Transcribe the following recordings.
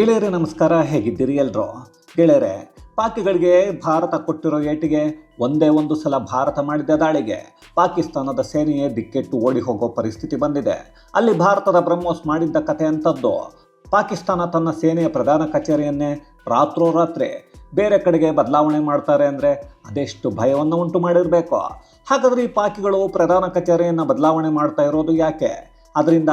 ಗೆಳೆಯರೇ, ನಮಸ್ಕಾರ. ಹೇಗಿದ್ದೀರಿ ಎಲ್ರು? ಗೆಳೆಯರೆ, ಪಾಕಿಗಳಿಗೆ ಭಾರತ ಕೊಟ್ಟಿರೋ ಏಟಿಗೆ ಒಂದೇ ಒಂದು ಸಲ ಭಾರತ ಮಾಡಿದ ದಾಳಿಗೆ ಪಾಕಿಸ್ತಾನದ ಸೇನೆಯೇ ದಿಕ್ಕೆಟ್ಟು ಓಡಿ ಹೋಗೋ ಪರಿಸ್ಥಿತಿ ಬಂದಿದೆ. ಅಲ್ಲಿ ಭಾರತದ ಬ್ರಹ್ಮೋಸ್ ಮಾಡಿದ್ದ ಕಥೆ ಅಂಥದ್ದು. ಪಾಕಿಸ್ತಾನ ತನ್ನ ಸೇನೆಯ ಪ್ರಧಾನ ಕಚೇರಿಯನ್ನೇ ರಾತ್ರೋರಾತ್ರಿ ಬೇರೆ ಕಡೆಗೆ ಬದಲಾವಣೆ ಮಾಡ್ತಾರೆ ಅಂದರೆ ಅದೆಷ್ಟು ಭಯವನ್ನು ಉಂಟು ಮಾಡಿರಬೇಕು? ಹಾಗಾದರೆ ಈ ಪಾಕಿಗಳು ಪ್ರಧಾನ ಕಚೇರಿಯನ್ನು ಬದಲಾವಣೆ ಮಾಡ್ತಾ ಇರೋದು ಯಾಕೆ? ಅದರಿಂದ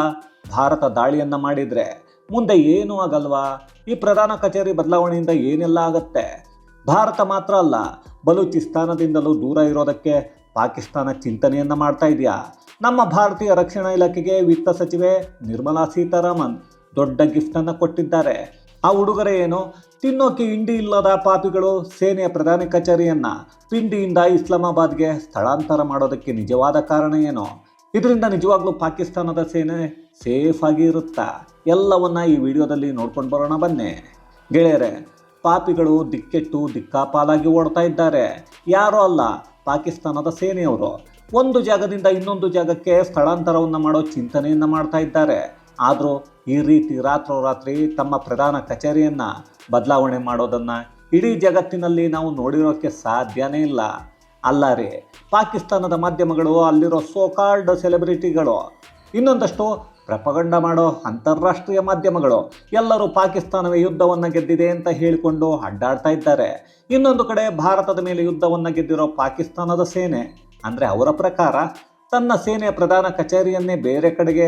ಭಾರತ ದಾಳಿಯನ್ನು ಮಾಡಿದರೆ ಮುಂದೆ ಏನೂ ಆಗಲ್ವಾ? ಈ ಪ್ರಧಾನ ಕಚೇರಿ ಬದಲಾವಣೆಯಿಂದ ಏನೆಲ್ಲ ಆಗತ್ತೆ? ಭಾರತ ಮಾತ್ರ ಅಲ್ಲ, ಬಲೂಚಿಸ್ತಾನದಿಂದಲೂ ದೂರ ಇರೋದಕ್ಕೆ ಪಾಕಿಸ್ತಾನ ಚಿಂತನೆಯನ್ನು ಮಾಡ್ತಾ ಇದೆಯಾ? ನಮ್ಮ ಭಾರತೀಯ ರಕ್ಷಣಾ ಇಲಾಖೆಗೆ ವಿತ್ತ ಸಚಿವೆ ನಿರ್ಮಲಾ ಸೀತಾರಾಮನ್ ದೊಡ್ಡ ಗಿಫ್ಟನ್ನು ಕೊಟ್ಟಿದ್ದಾರೆ. ಆ ಉಡುಗೊರೆ ಏನು? ತಿನ್ನೋಕೆ ಇಂಡಿ ಇಲ್ಲದ ಪಾಪಿಗಳು ಸೇನೆಯ ಪ್ರಧಾನ ಕಚೇರಿಯನ್ನ ಪಿಂಡಿಯಿಂದ ಇಸ್ಲಾಮಾಬಾದ್ಗೆ ಸ್ಥಳಾಂತರ ಮಾಡೋದಕ್ಕೆ ನಿಜವಾದ ಕಾರಣ ಏನು? ಇದರಿಂದ ನಿಜವಾಗ್ಲೂ ಪಾಕಿಸ್ತಾನದ ಸೇನೆ ಸೇಫ್ ಆಗಿ ಇರುತ್ತಾ? ಎಲ್ಲವನ್ನ ಈ ವಿಡಿಯೋದಲ್ಲಿ ನೋಡ್ಕೊಂಡು ಬರೋಣ ಬನ್ನಿ. ಗೆಳೆಯರೆ, ಪಾಪಿಗಳು ದಿಕ್ಕೆಟ್ಟು ದಿಕ್ಕಾಪಾಲಾಗಿ ಓಡ್ತಾ ಇದ್ದಾರೆ. ಯಾರೋ ಅಲ್ಲ, ಪಾಕಿಸ್ತಾನದ ಸೇನೆಯವರು. ಒಂದು ಜಾಗದಿಂದ ಇನ್ನೊಂದು ಜಾಗಕ್ಕೆ ಸ್ಥಳಾಂತರವನ್ನು ಮಾಡೋ ಚಿಂತನೆಯನ್ನು ಮಾಡ್ತಾ ಇದ್ದಾರೆ. ಆದರೂ ಈ ರೀತಿ ರಾತ್ರೋರಾತ್ರಿ ತಮ್ಮ ಪ್ರಧಾನ ಕಚೇರಿಯನ್ನು ಬದಲಾವಣೆ ಮಾಡೋದನ್ನು ಇಡೀ ಜಗತ್ತಿನಲ್ಲಿ ನಾವು ನೋಡಿರೋಕ್ಕೆ ಸಾಧ್ಯನೇ ಇಲ್ಲ. ಅಲ್ಲ ಪಾಕಿಸ್ತಾನದ ಮಾಧ್ಯಮಗಳು ಅಲ್ಲಿರೋ ಸೋಕಾಲ್ಡ್ ಸೆಲೆಬ್ರಿಟಿಗಳು ಇನ್ನೊಂದಷ್ಟು ಪ್ರಪಗಂಡ ಮಾಡೋ ಅಂತಾರಾಷ್ಟ್ರೀಯ ಮಾಧ್ಯಮಗಳು. ಎಲ್ಲರೂ ಪಾಕಿಸ್ತಾನವೇ ಯುದ್ಧವನ್ನು ಗೆದ್ದಿದೆ ಅಂತ ಹೇಳಿಕೊಂಡು ಅಡ್ಡಾಡ್ತಾ ಇದ್ದಾರೆ. ಇನ್ನೊಂದು ಕಡೆ ಭಾರತದ ಮೇಲೆ ಯುದ್ಧವನ್ನು ಗೆದ್ದಿರೋ ಪಾಕಿಸ್ತಾನದ ಸೇನೆ, ಅಂದರೆ ಅವರ ಪ್ರಕಾರ, ತನ್ನ ಸೇನೆಯ ಪ್ರಧಾನ ಕಚೇರಿಯನ್ನೇ ಬೇರೆ ಕಡೆಗೆ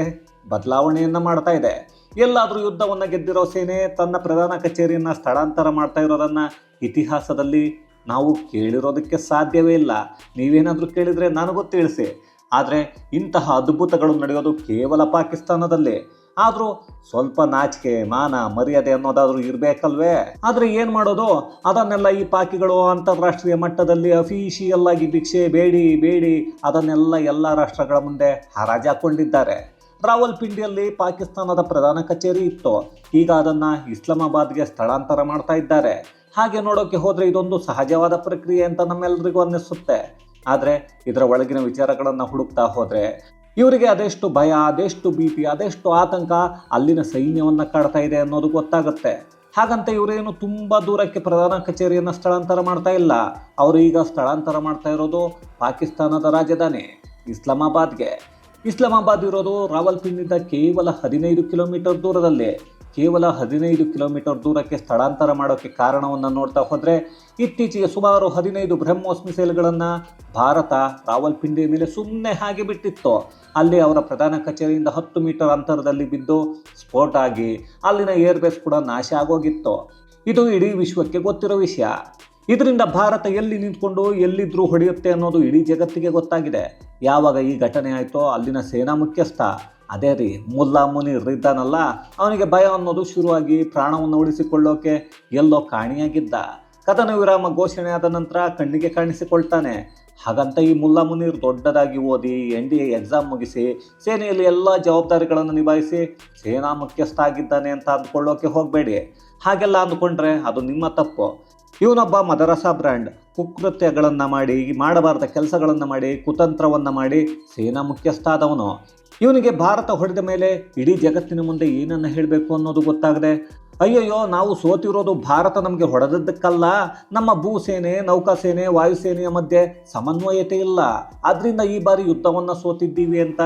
ಬದಲಾವಣೆಯನ್ನು ಮಾಡ್ತಾ ಇದೆ. ಎಲ್ಲಾದರೂ ಯುದ್ಧವನ್ನು ಗೆದ್ದಿರೋ ಸೇನೆ ತನ್ನ ಪ್ರಧಾನ ಕಚೇರಿಯನ್ನು ಸ್ಥಳಾಂತರ ಮಾಡ್ತಾ ಇರೋದನ್ನು ಇತಿಹಾಸದಲ್ಲಿ ನಾವು ಕೇಳಿರೋದಕ್ಕೆ ಸಾಧ್ಯವೇ ಇಲ್ಲ. ನೀವೇನಾದರೂ ಕೇಳಿದರೆ ನನಗೂ ತಿಳಿಸಿ. ಆದರೆ ಇಂತಹ ಅದ್ಭುತಗಳು ನಡೆಯೋದು ಕೇವಲ ಪಾಕಿಸ್ತಾನದಲ್ಲೇ. ಆದರೂ ಸ್ವಲ್ಪ ನಾಚಿಕೆ, ಮಾನ, ಮರ್ಯಾದೆ ಅನ್ನೋದಾದರೂ ಇರಬೇಕಲ್ವೇ? ಆದರೆ ಏನು ಮಾಡೋದು? ಅದನ್ನೆಲ್ಲ ಈ ಪಾಕಿಗಳು ಅಂತಾರಾಷ್ಟ್ರೀಯ ಮಟ್ಟದಲ್ಲಿ ಅಫಿಷಿಯಲ್ ಆಗಿ ಭಿಕ್ಷೆ ಬೇಡಿ ಬೇಡಿ, ಅದನ್ನೆಲ್ಲ ಎಲ್ಲ ರಾಷ್ಟ್ರಗಳ ಮುಂದೆ ಹರಾಜಾಕೊಂಡಿದ್ದಾರೆ. ರಾವಲ್ಪಿಂಡಿಯಲ್ಲಿ ಪಾಕಿಸ್ತಾನದ ಪ್ರಧಾನ ಕಚೇರಿ ಇತ್ತು. ಈಗ ಅದನ್ನು ಇಸ್ಲಾಮಾಬಾದ್ಗೆ ಸ್ಥಳಾಂತರ ಮಾಡ್ತಾ ಇದ್ದಾರೆ. ಹಾಗೆ ನೋಡೋಕೆ ಹೋದರೆ ಇದೊಂದು ಸಹಜವಾದ ಪ್ರಕ್ರಿಯೆ ಅಂತ ನಮ್ಮೆಲ್ಲರಿಗೂ ಅನ್ನಿಸುತ್ತೆ. ಆದರೆ ಇದರ ಒಳಗಿನ ವಿಚಾರಗಳನ್ನು ಹುಡುಕ್ತಾ ಹೋದರೆ ಇವರಿಗೆ ಅದೆಷ್ಟು ಭಯ, ಅದೆಷ್ಟು ಭೀತಿ, ಅದೆಷ್ಟು ಆತಂಕ, ಅಲ್ಲಿನ ಸೈನ್ಯವನ್ನು ಕಾಡ್ತಾ ಇದೆ ಅನ್ನೋದು ಗೊತ್ತಾಗುತ್ತೆ. ಹಾಗಂತ ಇವರೇನು ತುಂಬ ದೂರಕ್ಕೆ ಪ್ರಧಾನ ಕಚೇರಿಯನ್ನು ಸ್ಥಳಾಂತರ ಮಾಡ್ತಾ ಇಲ್ಲ. ಅವರು ಈಗ ಸ್ಥಳಾಂತರ ಮಾಡ್ತಾ ಇರೋದು ಪಾಕಿಸ್ತಾನದ ರಾಜಧಾನಿ, ಇಸ್ಲಾಮಾಬಾದ್ಗೆ. ಇಸ್ಲಾಮಾಬಾದ್ ಇರೋದು ರಾವಲ್ಪಿಂಡಿಯಿಂದ ಕೇವಲ ಹದಿನೈದು ಕಿಲೋಮೀಟರ್ ದೂರದಲ್ಲಿ. ಕೇವಲ ಹದಿನೈದು ಕಿಲೋಮೀಟರ್ ದೂರಕ್ಕೆ ಸ್ಥಳಾಂತರ ಮಾಡೋಕ್ಕೆ ಕಾರಣವನ್ನು ನೋಡ್ತಾ ಹೋದರೆ, ಇತ್ತೀಚೆಗೆ ಸುಮಾರು ಹದಿನೈದು ಬ್ರಹ್ಮೋಸ್ ಮಿಸೈಲ್ಗಳನ್ನು ಭಾರತ ರಾವಲ್ಪಿಂಡಿ ಮೇಲೆ ಸುಮ್ಮನೆ ಹಾಗೆ ಬಿಟ್ಟಿತ್ತು. ಅಲ್ಲಿ ಅವರ ಪ್ರಧಾನ ಕಚೇರಿಯಿಂದ ಹತ್ತು ಮೀಟರ್ ಅಂತರದಲ್ಲಿ ಬಿದ್ದು ಸ್ಫೋಟ ಆಗಿ ಅಲ್ಲಿನ ಏರ್ಬೇಸ್ ಕೂಡ ನಾಶ ಆಗೋಗಿತ್ತು. ಇದು ಇಡೀ ವಿಶ್ವಕ್ಕೆ ಗೊತ್ತಿರೋ ವಿಷಯ. ಇದರಿಂದ ಭಾರತ ಎಲ್ಲಿ ನಿಂತ್ಕೊಂಡು ಎಲ್ಲಿದ್ರೂ ಹೊಡೆಯುತ್ತೆ ಅನ್ನೋದು ಇಡೀ ಜಗತ್ತಿಗೆ ಗೊತ್ತಾಗಿದೆ. ಯಾವಾಗ ಈ ಘಟನೆ ಆಯಿತೋ ಅಲ್ಲಿನ ಸೇನಾ ಮುಖ್ಯಸ್ಥ ಅದೇ ರೀ, ಮುಲ್ಲಾ ಮುನೀರ್ ಇದ್ದಾನಲ್ಲ, ಅವನಿಗೆ ಭಯ ಅನ್ನೋದು ಶುರುವಾಗಿ ಪ್ರಾಣವನ್ನು ಉಳಿಸಿಕೊಳ್ಳೋಕೆ ಎಲ್ಲೋ ಕಾಣಿಯಾಗಿದ್ದ. ಕದನ ವಿರಾಮ ಘೋಷಣೆ ಆದ ನಂತರ ಕಣ್ಣಿಗೆ ಕಾಣಿಸಿಕೊಳ್ತಾನೆ. ಹಾಗಂತ ಈ ಮುಲ್ಲಾ ಮುನೀರ್ ದೊಡ್ಡದಾಗಿ ಓದಿ ಎನ್ ಡಿ ಎ ಎಕ್ಸಾಮ್ ಮುಗಿಸಿ, ಸೇನೆಯಲ್ಲಿ ಎಲ್ಲ ಜವಾಬ್ದಾರಿಗಳನ್ನು ನಿಭಾಯಿಸಿ ಸೇನಾ ಮುಖ್ಯಸ್ಥ ಆಗಿದ್ದಾನೆ ಅಂತ ಅಂದ್ಕೊಳ್ಳೋಕೆ ಹೋಗಬೇಡಿ. ಹಾಗೆಲ್ಲ ಅಂದ್ಕೊಂಡ್ರೆ ಅದು ನಿಮ್ಮ ತಪ್ಪು. ಇವನೊಬ್ಬ ಮದರಸಾ ಬ್ರ್ಯಾಂಡ್. ಕುಕೃತ್ಯಗಳನ್ನು ಮಾಡಿ, ಮಾಡಬಾರದ ಕೆಲಸಗಳನ್ನು ಮಾಡಿ, ಕುತಂತ್ರವನ್ನು ಮಾಡಿ ಸೇನಾ ಮುಖ್ಯಸ್ಥ ಆದವನು. ಇವನಿಗೆ ಭಾರತ ಹೊಡೆದ ಮೇಲೆ ಇಡೀ ಜಗತ್ತಿನ ಮುಂದೆ ಏನನ್ನು ಹೇಳಬೇಕು ಅನ್ನೋದು ಗೊತ್ತಾಗದೆ, ಅಯ್ಯಯ್ಯೋ, ನಾವು ಸೋತಿರೋದು ಭಾರತ ನಮಗೆ ಹೊಡೆದದ್ದಕ್ಕಲ್ಲ. ನಮ್ಮ ಭೂಸೇನೆ ನೌಕಾಸೇನೆ ವಾಯುಸೇನೆಯ ಮಧ್ಯೆ ಸಮನ್ವಯತೆ ಇಲ್ಲ. ಆದ್ದರಿಂದ ಈ ಬಾರಿ ಯುದ್ಧವನ್ನು ಸೋತಿದ್ದೀವಿ ಅಂತ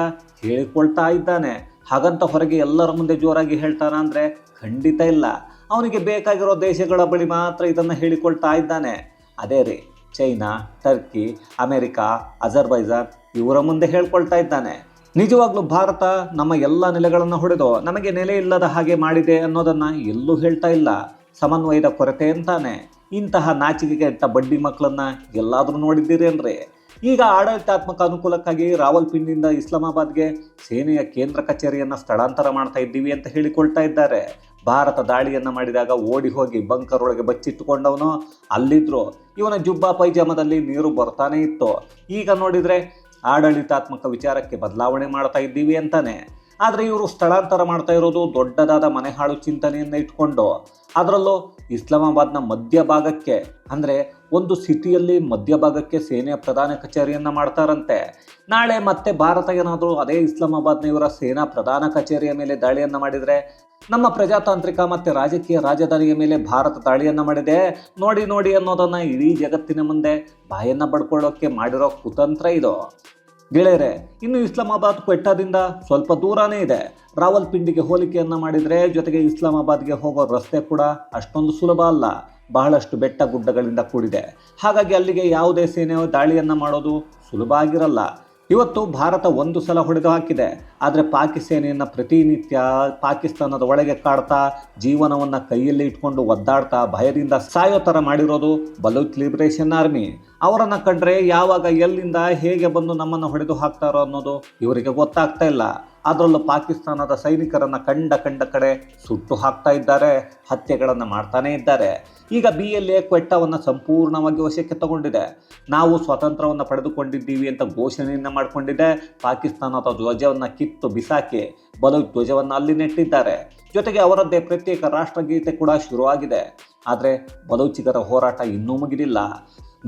ಹೇಳಿಕೊಳ್ತಾ ಇದ್ದಾನೆ. ಹಾಗಂತ ಹೊರಗೆ ಎಲ್ಲರ ಮುಂದೆ ಜೋರಾಗಿ ಹೇಳ್ತಾನ ಅಂದರೆ ಖಂಡಿತ ಇಲ್ಲ. ಅವನಿಗೆ ಬೇಕಾಗಿರೋ ದೇಶಗಳ ಬಳಿ ಮಾತ್ರ ಇದನ್ನು ಹೇಳಿಕೊಳ್ತಾ ಇದ್ದಾನೆ. ಅದೇ ರೀ, ಚೈನಾ, ಟರ್ಕಿ, ಅಮೆರಿಕಾ, ಅಜರ್ಬೈಜಾನ್ ಇವರ ಮುಂದೆ ಹೇಳ್ಕೊಳ್ತಾ ಇದ್ದಾನೆ. ನಿಜವಾಗ್ಲೂ ಭಾರತ ನಮ್ಮ ಎಲ್ಲ ನೆಲೆಗಳನ್ನು ಹೊಡೆದು ನಮಗೆ ನೆಲೆ ಇಲ್ಲದ ಹಾಗೆ ಮಾಡಿದೆ ಅನ್ನೋದನ್ನ ಎಲ್ಲೂ ಹೇಳ್ತಾ ಇಲ್ಲ. ಸಮನ್ವಯದ ಕೊರತೆ ಅಂತಾನೆ. ಇಂತಹ ನಾಚಿಕೆಗೆ ಇಟ್ಟ ಬಡ್ಡಿ ಮಕ್ಕಳನ್ನ ಎಲ್ಲಾದರೂ ನೋಡಿದ್ದೀರೇನ್ರಿ? ಈಗ ಆಡಳಿತಾತ್ಮಕ ಅನುಕೂಲಕ್ಕಾಗಿ ರಾವಲ್ಪಿಂಡಿಯಿಂದ ಇಸ್ಲಾಮಾಬಾದ್ಗೆ ಸೇನೆಯ ಕೇಂದ್ರ ಕಚೇರಿಯನ್ನು ಸ್ಥಳಾಂತರ ಮಾಡ್ತಾ ಇದ್ದೀವಿ ಅಂತ ಹೇಳಿಕೊಳ್ತಾ ಇದ್ದಾರೆ. ಭಾರತ ದಾಳಿಯನ್ನು ಮಾಡಿದಾಗ ಓಡಿ ಹೋಗಿ ಬಂಕರ್ ಒಳಗೆ ಬಚ್ಚಿಟ್ಟುಕೊಂಡವನು ಅಲ್ಲಿದ್ರು. ಇವನ ಜುಬ್ಬಾ ಪೈಜಾಮದಲ್ಲಿ ನೀರು ಬರ್ತಾನೆ ಇತ್ತು. ಈಗ ನೋಡಿದರೆ ಆಡಳಿತಾತ್ಮಕ ವಿಚಾರಕ್ಕೆ ಬದಲಾವಣೆ ಮಾಡ್ತಾ ಇದ್ದೀವಿ ಅಂತಾನೆ. ಆದರೆ ಇವರು ಸ್ಥಳಾಂತರ ಮಾಡ್ತಾ ಇರೋದು ದೊಡ್ಡದಾದ ಮನೆಹಾಳು ಚಿಂತನೆಯನ್ನು ಇಟ್ಕೊಂಡು. ಅದರಲ್ಲೂ ಇಸ್ಲಾಮಾಬಾದ್ನ ಮಧ್ಯ ಭಾಗಕ್ಕೆ ಅಂದರೆ ಒಂದು ಸಿಟಿಯಲ್ಲಿ ಮಧ್ಯಭಾಗಕ್ಕೆ ಸೇನೆಯ ಪ್ರಧಾನ ಕಚೇರಿಯನ್ನ ಮಾಡ್ತಾರಂತೆ. ನಾಳೆ ಮತ್ತೆ ಭಾರತ ಏನಾದರೂ ಅದೇ ಇಸ್ಲಾಮಾಬಾದ್ನ ಇವರ ಸೇನಾ ಪ್ರಧಾನ ಕಚೇರಿಯ ಮೇಲೆ ದಾಳಿಯನ್ನು ಮಾಡಿದರೆ, ನಮ್ಮ ಪ್ರಜಾತಾಂತ್ರಿಕ ಮತ್ತು ರಾಜಕೀಯ ರಾಜಧಾನಿಯ ಮೇಲೆ ಭಾರತ ದಾಳಿಯನ್ನು ಮಾಡಿದೆ. ನೋಡಿ ನೋಡಿ ಅನ್ನೋದನ್ನು ಇಡೀ ಜಗತ್ತಿನ ಮುಂದೆ ಬಾಯನ್ನು ಪಡ್ಕೊಳ್ಳೋಕ್ಕೆ ಮಾಡಿರೋ ಕುತಂತ್ರ ಇದು. ಗೆಳೆಯರೆ, ಇನ್ನು ಇಸ್ಲಾಮಾಬಾದ್ ಕ್ವೆಟ್ಟಾದಿಂದ ಸ್ವಲ್ಪ ದೂರನೇ ಇದೆ. ರಾವಲ್ಪಿಂಡಿಗೆ ಹೋಲಿಕೆಯನ್ನು ಮಾಡಿದರೆ ಜೊತೆಗೆ ಇಸ್ಲಾಮಾಬಾದ್ಗೆ ಹೋಗೋ ರಸ್ತೆ ಕೂಡ ಅಷ್ಟೊಂದು ಸುಲಭ ಅಲ್ಲ. ಬಹಳಷ್ಟು ಬೆಟ್ಟ ಗುಡ್ಡಗಳಿಂದ ಕೂಡಿದೆ. ಹಾಗಾಗಿ ಅಲ್ಲಿಗೆ ಯಾವುದೇ ಸೇನೆ ದಾಳಿಯನ್ನು ಮಾಡೋದು ಸುಲಭ ಆಗಿರಲ್ಲ ಇವತ್ತು ಭಾರತ ಒಂದು ಸಲ ಹೊಡೆದು ಹಾಕಿದೆ. ಆದರೆ ಪಾಕಿ ಸೇನೆಯನ್ನು ಪ್ರತಿನಿತ್ಯ ಪಾಕಿಸ್ತಾನದ ಒಳಗೆ ಕಾಡ್ತಾ, ಜೀವನವನ್ನು ಕೈಯಲ್ಲಿ ಇಟ್ಕೊಂಡು ಒದ್ದಾಡ್ತಾ, ಭಯದಿಂದ ಸಾಯೋ ಥರ ಮಾಡಿರೋದು ಬಲೂಚ್ ಲಿಬರೇಷನ್ ಆರ್ಮಿ. ಅವರನ್ನು ಕಂಡ್ರೆ ಯಾವಾಗ ಎಲ್ಲಿಂದ ಹೇಗೆ ಬಂದು ನಮ್ಮನ್ನು ಹೊಡೆದು ಹಾಕ್ತಾರೋ ಅನ್ನೋದು ಇವರಿಗೆ ಗೊತ್ತಾಗ್ತಾ ಇಲ್ಲ. ಅದರಲ್ಲೂ ಪಾಕಿಸ್ತಾನದ ಸೈನಿಕರನ್ನು ಕಂಡ ಕಂಡ ಕಡೆ ಸುಟ್ಟು ಹಾಕ್ತಾ ಇದ್ದಾರೆ, ಹತ್ಯೆಗಳನ್ನು ಮಾಡ್ತಾನೇ ಇದ್ದಾರೆ. ಈಗ ಬಿ ಎಲ್ ಎ ಕ್ವೆಟ್ಟವನ್ನು ಸಂಪೂರ್ಣವಾಗಿ ವಶಕ್ಕೆ ತಗೊಂಡಿದೆ. ನಾವು ಸ್ವಾತಂತ್ರ್ಯವನ್ನು ಪಡೆದುಕೊಂಡಿದ್ದೀವಿ ಅಂತ ಘೋಷಣೆಯನ್ನು ಮಾಡಿಕೊಂಡಿದೆ. ಪಾಕಿಸ್ತಾನದ ಧ್ವಜವನ್ನು ಕಿತ್ತು ಬಿಸಾಕಿ ಬಲು ಧ್ವಜವನ್ನು ಅಲ್ಲಿ ನೆಟ್ಟಿದ್ದಾರೆ. ಜೊತೆಗೆ ಅವರದ್ದೇ ಪ್ರತ್ಯೇಕ ರಾಷ್ಟ್ರಗೀತೆ ಕೂಡ ಶುರುವಾಗಿದೆ. ಆದರೆ ಬಲೂಚಿಗರ ಹೋರಾಟ ಇನ್ನೂ ಮುಗಿದಿಲ್ಲ.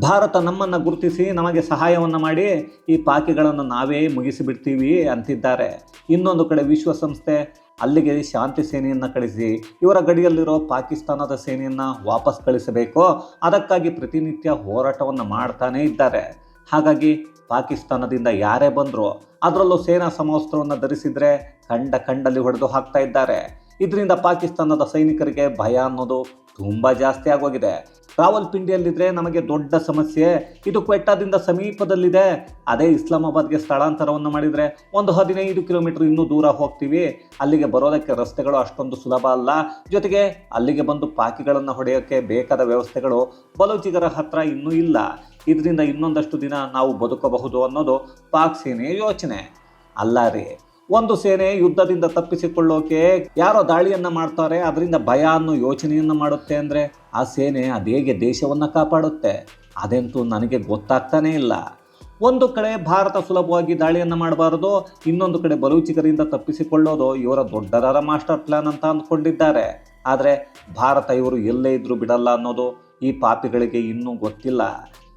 ಭಾರತ ನಮ್ಮನ್ನು ಗುರುತಿಸಿ ನಮಗೆ ಸಹಾಯವನ್ನು ಮಾಡಿ ಈ ಪಾಕಿಗಳನ್ನು ನಾವೇ ಮುಗಿಸಿಬಿಡ್ತೀವಿ ಅಂತಿದ್ದಾರೆ. ಇನ್ನೊಂದು ಕಡೆ ವಿಶ್ವಸಂಸ್ಥೆ ಅಲ್ಲಿಗೆ ಶಾಂತಿ ಸೇನೆಯನ್ನು ಕಳಿಸಿ, ಇವರ ಗಡಿಯಲ್ಲಿರೋ ಪಾಕಿಸ್ತಾನದ ಸೇನೆಯನ್ನು ವಾಪಸ್ ಕಳಿಸಬೇಕು, ಅದಕ್ಕಾಗಿ ಪ್ರತಿನಿತ್ಯ ಹೋರಾಟವನ್ನು ಮಾಡ್ತಾನೇ ಇದ್ದಾರೆ. ಹಾಗಾಗಿ ಪಾಕಿಸ್ತಾನದಿಂದ ಯಾರೇ ಬಂದರೂ ಅದರಲ್ಲೂ ಸೇನಾ ಸಮವಸ್ತ್ರವನ್ನು ಧರಿಸಿದರೆ ಕಂಡ ಕಂಡಲ್ಲಿ ಹೊಡೆದು ಹಾಕ್ತಾ ಇದ್ದಾರೆ. ಇದರಿಂದ ಪಾಕಿಸ್ತಾನದ ಸೈನಿಕರಿಗೆ ಭಯ ಅನ್ನೋದು ತುಂಬ ಜಾಸ್ತಿ ಆಗೋಗಿದೆ. ರಾವಲ್ಪಿಂಡಿಯಲ್ಲಿದ್ದರೆ ನಮಗೆ ದೊಡ್ಡ ಸಮಸ್ಯೆ. ಇದು ಕ್ವೆಟ್ಟಾದಿಂದ ಸಮೀಪದಲ್ಲಿದೆ. ಅದೇ ಇಸ್ಲಾಮಾಬಾದ್ಗೆ ಸ್ಥಳಾಂತರವನ್ನು ಮಾಡಿದರೆ ಒಂದು ಹದಿನೈದು ಕಿಲೋಮೀಟರ್ ಇನ್ನೂ ದೂರ ಹೋಗ್ತೀವಿ. ಅಲ್ಲಿಗೆ ಬರೋದಕ್ಕೆ ರಸ್ತೆಗಳು ಅಷ್ಟೊಂದು ಸುಲಭ ಅಲ್ಲ. ಜೊತೆಗೆ ಅಲ್ಲಿಗೆ ಬಂದು ಪಾಕಿಗಳನ್ನು ಹೊಡೆಯೋಕ್ಕೆ ಬೇಕಾದ ವ್ಯವಸ್ಥೆಗಳು ಬಲೋಚಿಗರ ಹತ್ರ ಇನ್ನೂ ಇಲ್ಲ. ಇದರಿಂದ ಇನ್ನೊಂದಷ್ಟು ದಿನ ನಾವು ಬದುಕಬಹುದು ಅನ್ನೋದು ಪಾಕ್ ಸೇನೆಯ ಯೋಚನೆ. ಅಲ್ಲ ರೀ. ಒಂದು ಸೇನೆ ಯುದ್ಧದಿಂದ ತಪ್ಪಿಸಿಕೊಳ್ಳೋಕೆ ಯಾರೋ ದಾಳಿಯನ್ನ ಮಾಡ್ತಾರೆ ಅದರಿಂದ ಭಯ ಅನ್ನೋ ಯೋಚನೆಯನ್ನ ಮಾಡುತ್ತೆ ಅಂದ್ರೆ ಆ ಸೇನೆ ಅದೇಗೆ ದೇಶವನ್ನ ಕಾಪಾಡುತ್ತೆ. ಅದಂತೂ ನನಗೆ ಗೊತ್ತಾಗ್ತಾನೇ ಇಲ್ಲ. ಒಂದು ಕಡೆ ಭಾರತ ಸುಲಭವಾಗಿ ದಾಳಿಯನ್ನ ಮಾಡಬಾರದು, ಇನ್ನೊಂದು ಕಡೆ ಬಲೂಚಿಗರಿಂದ ತಪ್ಪಿಸಿಕೊಳ್ಳೋದು ಇವರ ದೊಡ್ಡದಾದ ಮಾಸ್ಟರ್ ಪ್ಲಾನ್ ಅಂತ ಅಂದ್ಕೊಂಡಿದ್ದಾರೆ. ಆದರೆ ಭಾರತ ಇವರು ಎಲ್ಲೇ ಇದ್ರೂ ಬಿಡಲ್ಲ ಅನ್ನೋದು ಈ ಪಾಪಿಗಳಿಗೆ ಇನ್ನೂ ಗೊತ್ತಿಲ್ಲ.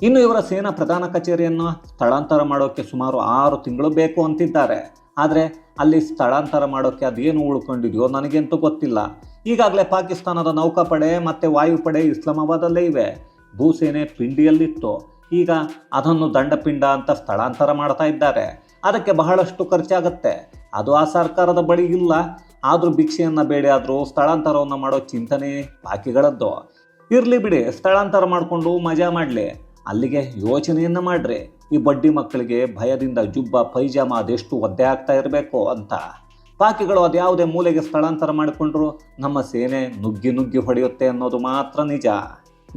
ಇನ್ನು ಇವರ ಸೇನಾ ಪ್ರಧಾನ ಕಚೇರಿಯನ್ನು ಸ್ಥಳಾಂತರ ಮಾಡೋಕ್ಕೆ ಸುಮಾರು ಆರು ತಿಂಗಳು ಬೇಕು ಅಂತಿದ್ದಾರೆ. ಆದರೆ ಅಲ್ಲಿ ಸ್ಥಳಾಂತರ ಮಾಡೋಕ್ಕೆ ಅದೇನು ಉಳ್ಕೊಂಡಿದೆಯೋ ನನಗಂತೂ ಗೊತ್ತಿಲ್ಲ. ಈಗಾಗಲೇ ಪಾಕಿಸ್ತಾನದ ನೌಕಾಪಡೆ ಮತ್ತು ವಾಯುಪಡೆ ಇಸ್ಲಾಮಾಬಾದಲ್ಲೇ ಇವೆ. ಭೂಸೇನೆ ಪಿಂಡಿಯಲ್ಲಿತ್ತು. ಈಗ ಅದನ್ನು ದಂಡಪಿಂಡ ಅಂತ ಸ್ಥಳಾಂತರ ಮಾಡ್ತಾ ಇದ್ದಾರೆ. ಅದಕ್ಕೆ ಬಹಳಷ್ಟು ಖರ್ಚಾಗುತ್ತೆ. ಅದು ಆ ಸರ್ಕಾರದ ಬಳಿ ಇಲ್ಲ. ಆದರೂ ಭಿಕ್ಷೆಯನ್ನು ಬೇಡಿ ಆದರೂ ಸ್ಥಳಾಂತರವನ್ನು ಮಾಡೋ ಚಿಂತನೆ ಬಾಕಿಗಳದ್ದು. ಇರಲಿ ಬಿಡಿ, ಸ್ಥಳಾಂತರ ಮಾಡಿಕೊಂಡು ಮಜಾ ಮಾಡಲಿ. ಅಲ್ಲಿಗೆ ಯೋಚನೆಯನ್ನು ಮಾಡ್ರಿ. ಈ ಬಡ್ಡಿ ಮಕ್ಕಳಿಗೆ ಭಯದಿಂದ ಜುಬ್ಬ, ಪೈಜಾಮ ಅದೆಷ್ಟು ಒದ್ದೆ ಆಗ್ತಾ ಇರಬೇಕು ಅಂತ. ಪಾಕಿಗಳು ಅದ್ಯಾವುದೇ ಮೂಲೆಗೆ ಸ್ಥಳಾಂತರ ಮಾಡಿಕೊಂಡ್ರು ನಮ್ಮ ಸೇನೆ ನುಗ್ಗಿ ನುಗ್ಗಿ ಹೊಡೆಯುತ್ತೆ ಅನ್ನೋದು ಮಾತ್ರ ನಿಜ.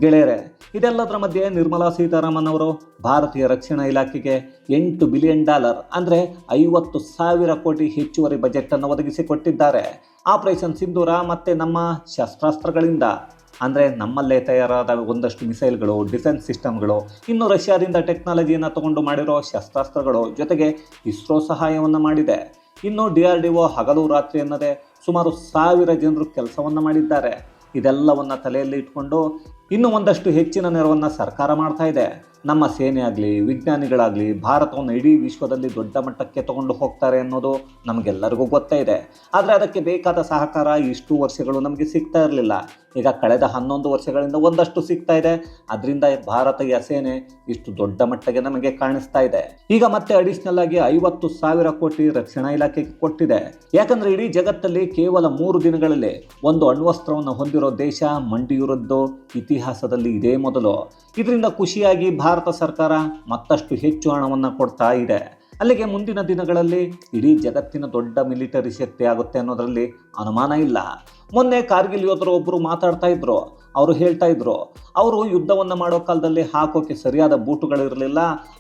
ಗೆಳೆಯರೆ, ಇದೆಲ್ಲದರ ಮಧ್ಯೆ ನಿರ್ಮಲಾ ಸೀತಾರಾಮನ್ ಅವರು ಭಾರತೀಯ ರಕ್ಷಣಾ ಇಲಾಖೆಗೆ ಎಂಟು ಬಿಲಿಯನ್ ಡಾಲರ್, ಅಂದರೆ ಐವತ್ತು ಸಾವಿರ ಕೋಟಿ ಹೆಚ್ಚುವರಿ ಬಜೆಟನ್ನು ಒದಗಿಸಿಕೊಟ್ಟಿದ್ದಾರೆ. ಆಪರೇಷನ್ ಸಿಂಧೂರ ಮತ್ತು ನಮ್ಮ ಶಸ್ತ್ರಾಸ್ತ್ರಗಳಿಂದ. ಅಂದರೆ ನಮ್ಮಲ್ಲೇ ತಯಾರಾದ ಒಂದಷ್ಟು ಮಿಸೈಲ್ಗಳು, ಡಿಫೆನ್ಸ್ ಸಿಸ್ಟಮ್ಗಳು, ಇನ್ನು ರಷ್ಯಾದಿಂದ ಟೆಕ್ನಾಲಜಿಯನ್ನು ತಗೊಂಡು ಮಾಡಿರೋ ಶಸ್ತ್ರಾಸ್ತ್ರಗಳು ಜೊತೆಗೆ ಇಸ್ರೋ ಸಹಾಯವನ್ನು ಮಾಡಿದೆ. ಇನ್ನು ಡಿ ಆರ್ ಡಿ ಒ ಹಗಲು ರಾತ್ರಿ ಅನ್ನದೇ ಸುಮಾರು ಸಾವಿರ ಜನರು ಕೆಲಸವನ್ನು ಮಾಡಿದ್ದಾರೆ. ಇದೆಲ್ಲವನ್ನು ತಲೆಯಲ್ಲಿ ಇಟ್ಕೊಂಡು ಇನ್ನು ಒಂದಷ್ಟು ಹೆಚ್ಚಿನ ನೆರವನ್ನು ಸರ್ಕಾರ ಮಾಡ್ತಾ ಇದೆ. ನಮ್ಮ ಸೇನೆ ಆಗಲಿ, ವಿಜ್ಞಾನಿಗಳಾಗಲಿ, ಭಾರತವನ್ನು ಇಡೀ ವಿಶ್ವದಲ್ಲಿ ದೊಡ್ಡ ಮಟ್ಟಕ್ಕೆ ತಗೊಂಡು ಹೋಗ್ತಾರೆ ಅನ್ನೋದು ನಮಗೆಲ್ಲರಿಗೂ ಗೊತ್ತೇ ಇದೆ. ಆದರೆ ಅದಕ್ಕೆ ಬೇಕಾದ ಸಹಕಾರ ಇಷ್ಟು ವರ್ಷಗಳು ನಮಗೆ ಸಿಗ್ತಾ ಇರಲಿಲ್ಲ. ಈಗ ಕಳೆದ ಹನ್ನೊಂದು ವರ್ಷಗಳಿಂದ ಒಂದಷ್ಟು ಸಿಗ್ತಾ ಇದೆ. ಅದರಿಂದ ಭಾರತೀಯ ಸೇನೆ ಇಷ್ಟು ದೊಡ್ಡ ಮಟ್ಟಿಗೆ ನಮಗೆ ಕಾಣಿಸ್ತಾ ಇದೆ. ಈಗ ಮತ್ತೆ ಅಡಿಷನಲ್ ಆಗಿ ಐವತ್ತು ಸಾವಿರ ಕೋಟಿ ರಕ್ಷಣಾ ಇಲಾಖೆಗೆ ಕೊಟ್ಟಿದೆ. ಯಾಕಂದ್ರೆ ಇಡೀ ಜಗತ್ತಲ್ಲಿ ಕೇವಲ ಮೂರು ದಿನಗಳಲ್ಲಿ ಒಂದು ಅಣ್ವಸ್ತ್ರವನ್ನು ಹೊಂದಿರೋ ದೇಶ ಮಂಡಿಯೂರದ್ದು ಇತಿಹಾಸದಲ್ಲಿ ಇದೇ ಮೊದಲು. ಇದರಿಂದ ಖುಷಿಯಾಗಿ ಭಾರತ ಸರ್ಕಾರ ಮತ್ತಷ್ಟು ಹೆಚ್ಚು ಹಣವನ್ನು ಕೊಡ್ತಾ ಇದೆ. ಅಲ್ಲಿಗೆ ಮುಂದಿನ ದಿನಗಳಲ್ಲಿ ಇಡೀ ಜಗತ್ತಿನ ದೊಡ್ಡ ಮಿಲಿಟರಿ ಶಕ್ತಿ ಆಗುತ್ತೆ ಅನ್ನೋದರಲ್ಲಿ ಅನುಮಾನ ಇಲ್ಲ. ಮೊನ್ನೆ ಕಾರ್ಗಿಲ್ ಯೋಧರು ಒಬ್ಬರು ಮಾತಾಡ್ತಾ ಇದ್ರು. ಅವರು ಹೇಳ್ತಾ ಇದ್ರು, ಅವರು ಯುದ್ಧವನ್ನು ಮಾಡೋ ಕಾಲದಲ್ಲಿ ಹಾಕೋಕೆ ಸರಿಯಾದ ಬೂಟುಗಳಿರಲಿಲ್ಲ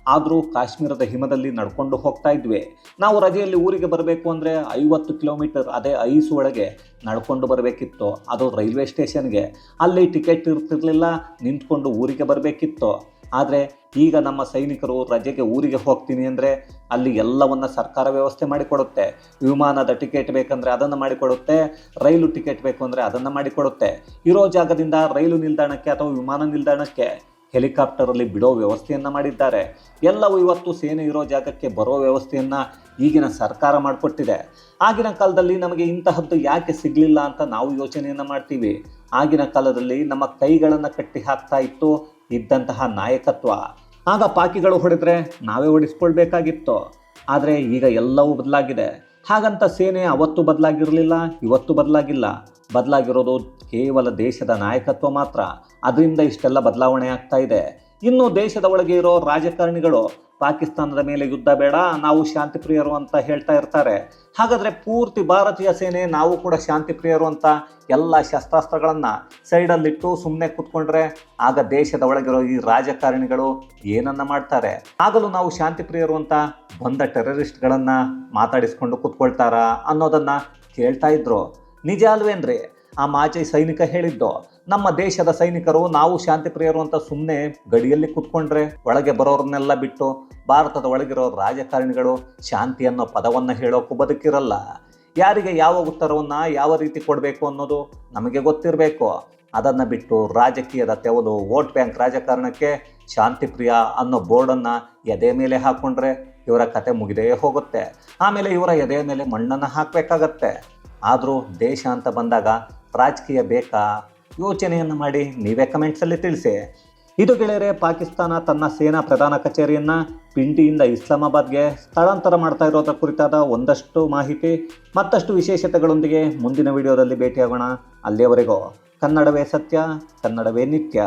ಆದರೂ ಕಾಶ್ಮೀರದ ಹಿಮದಲ್ಲಿ ನಡ್ಕೊಂಡು ಹೋಗ್ತಾ ಇದ್ವಿ. ನಾವು ರಜೆಯಲ್ಲಿ ಊರಿಗೆ ಬರಬೇಕು ಅಂದರೆ ಐವತ್ತು ಕಿಲೋಮೀಟರ್ ಅದೇ ಐಸು ಒಳಗೆ ನಡ್ಕೊಂಡು ಬರಬೇಕಿತ್ತು. ಅದು ರೈಲ್ವೆ ಸ್ಟೇಷನ್ಗೆ. ಅಲ್ಲಿ ಟಿಕೆಟ್ ಇರ್ತಿರ್ಲಿಲ್ಲ. ನಿಂತ್ಕೊಂಡು ಊರಿಗೆ ಬರಬೇಕಿತ್ತು. ಆದರೆ ಈಗ ನಮ್ಮ ಸೈನಿಕರು ರಜೆಗೆ ಊರಿಗೆ ಹೋಗ್ತೀನಿ ಅಂದರೆ ಅಲ್ಲಿ ಎಲ್ಲವನ್ನು ಸರ್ಕಾರ ವ್ಯವಸ್ಥೆ ಮಾಡಿಕೊಡುತ್ತೆ. ವಿಮಾನದ ಟಿಕೆಟ್ ಬೇಕಂದರೆ ಅದನ್ನು ಮಾಡಿಕೊಡುತ್ತೆ. ರೈಲು ಟಿಕೆಟ್ ಬೇಕು ಅಂದರೆ ಅದನ್ನು ಮಾಡಿಕೊಡುತ್ತೆ. ಇರೋ ಜಾಗದಿಂದ ರೈಲು ನಿಲ್ದಾಣಕ್ಕೆ ಅಥವಾ ವಿಮಾನ ನಿಲ್ದಾಣಕ್ಕೆ ಹೆಲಿಕಾಪ್ಟರಲ್ಲಿ ಬಿಡೋ ವ್ಯವಸ್ಥೆಯನ್ನು ಮಾಡಿದ್ದಾರೆ. ಎಲ್ಲವೂ ಇವತ್ತು ಸೇನೆ ಇರೋ ಜಾಗಕ್ಕೆ ಬರೋ ವ್ಯವಸ್ಥೆಯನ್ನು ಈಗಿನ ಸರ್ಕಾರ ಮಾಡಿಕೊಟ್ಟಿದೆ. ಆಗಿನ ಕಾಲದಲ್ಲಿ ನಮಗೆ ಇಂತಹದ್ದು ಯಾಕೆ ಸಿಗಲಿಲ್ಲ ಅಂತ ನಾವು ಯೋಚನೆಯನ್ನು ಮಾಡ್ತೀವಿ. ಆಗಿನ ಕಾಲದಲ್ಲಿ ನಮ್ಮ ಕೈಗಳನ್ನು ಕಟ್ಟಿ ಹಾಕ್ತಾ ಇತ್ತು. ಇದ್ದಂತಹ ನಾಯಕತ್ವ. ಆಗ ಪಾಕಿಗಳು ಹೊಡೆದ್ರೆ ನಾವೇ ಹೊಡಿಸ್ಕೊಳ್ಬೇಕಾಗಿತ್ತು ಆದರೆ ಈಗ ಎಲ್ಲವೂ ಬದಲಾಗಿದೆ. ಹಾಗಂತ ಸೇನೆ ಅವತ್ತು ಬದಲಾಗಿರಲಿಲ್ಲ, ಇವತ್ತು ಬದಲಾಗಿಲ್ಲ. ಬದಲಾಗಿರೋದು ಕೇವಲ ದೇಶದ ನಾಯಕತ್ವ ಮಾತ್ರ. ಅದರಿಂದ ಇಷ್ಟೆಲ್ಲ ಬದಲಾವಣೆ ಆಗ್ತಾ ಇದೆ. ಇನ್ನು ದೇಶದ ಒಳಗೆ ಇರೋ ರಾಜಕಾರಣಿಗಳು ಪಾಕಿಸ್ತಾನದ ಮೇಲೆ ಯುದ್ಧ ಬೇಡ, ನಾವು ಶಾಂತಿ ಪ್ರಿಯರು ಅಂತ ಹೇಳ್ತಾ ಇರ್ತಾರೆ. ಹಾಗಾದರೆ ಪೂರ್ತಿ ಭಾರತೀಯ ಸೇನೆ, ನಾವು ಕೂಡ ಶಾಂತಿ ಪ್ರಿಯರು ಅಂತ ಎಲ್ಲ ಶಸ್ತ್ರಾಸ್ತ್ರಗಳನ್ನು ಸೈಡಲ್ಲಿಟ್ಟು ಸುಮ್ಮನೆ ಕೂತ್ಕೊಂಡ್ರೆ ಆಗ ದೇಶದ ಒಳಗಿರೋ ಈ ರಾಜಕಾರಣಿಗಳು ಏನನ್ನ ಮಾಡ್ತಾರೆ? ಆಗಲೂ ನಾವು ಶಾಂತಿ ಪ್ರಿಯರು ಅಂತ ಬಂದ ಟೆರರಿಸ್ಟ್ಗಳನ್ನು ಮಾತಾಡಿಸ್ಕೊಂಡು ಕೂತ್ಕೊಳ್ತಾರಾ ಅನ್ನೋದನ್ನ ಕೇಳ್ತಾ ಇದ್ರು. ನಿಜ ಅಲ್ವೇನ್ರಿ? ಆ ಮಾಜಿ ಸೈನಿಕ ಹೇಳಿದ್ದು ನಮ್ಮ ದೇಶದ ಸೈನಿಕರು, ನಾವು ಶಾಂತಿ ಪ್ರಿಯರು ಅಂತ ಸುಮ್ಮನೆ ಗಡಿಯಲ್ಲಿ ಕುತ್ಕೊಂಡ್ರೆ ಒಳಗೆ ಬರೋರನ್ನೆಲ್ಲ ಬಿಟ್ಟು ಭಾರತದ ಒಳಗಿರೋ ರಾಜಕಾರಣಿಗಳು ಶಾಂತಿ ಅನ್ನೋ ಪದವನ್ನು ಹೇಳೋಕ್ಕೂ ಬದುಕಿರಲ್ಲ. ಯಾರಿಗೆ ಯಾವ ಉತ್ತರವನ್ನು ಯಾವ ರೀತಿ ಕೊಡಬೇಕು ಅನ್ನೋದು ನಮಗೆ ಗೊತ್ತಿರಬೇಕು. ಅದನ್ನು ಬಿಟ್ಟು ರಾಜಕೀಯದ ತೆವಲು, ವೋಟ್ ಬ್ಯಾಂಕ್ ರಾಜಕಾರಣಕ್ಕೆ ಶಾಂತಿ ಪ್ರಿಯ ಅನ್ನೋ ಬೋರ್ಡನ್ನು ಎದೆ ಮೇಲೆ ಹಾಕ್ಕೊಂಡ್ರೆ ಇವರ ಕತೆ ಮುಗಿದೇ ಹೋಗುತ್ತೆ. ಆಮೇಲೆ ಇವರ ಎದೆಯ ಮೇಲೆ ಮಣ್ಣನ್ನು ಹಾಕಬೇಕಾಗತ್ತೆ. ಆದರೂ ದೇಶ ಅಂತ ಬಂದಾಗ ರಾಜಕೀಯ ಬೇಕಾ? ಯೋಚನೆಯನ್ನು ಮಾಡಿ ನೀವೇ ಕಮೆಂಟ್ಸಲ್ಲಿ ತಿಳಿಸಿ. ಇದು ಗೆಳೆಯರೆ, ಪಾಕಿಸ್ತಾನ ತನ್ನ ಸೇನಾ ಪ್ರಧಾನ ಕಚೇರಿಯನ್ನು ಪಿಂಡಿಯಿಂದ ಇಸ್ಲಾಮಾಬಾದ್ಗೆ ಸ್ಥಳಾಂತರ ಮಾಡ್ತಾ ಇರೋದ್ರ ಕುರಿತಾದ ಒಂದಷ್ಟು ಮಾಹಿತಿ, ಮತ್ತಷ್ಟು ವಿಶೇಷತೆಗಳೊಂದಿಗೆ ಮುಂದಿನ ವಿಡಿಯೋದಲ್ಲಿ ಭೇಟಿಯಾಗೋಣ. ಅಲ್ಲಿಯವರೆಗೂ ಕನ್ನಡವೇ ಸತ್ಯ, ಕನ್ನಡವೇ ನಿತ್ಯ.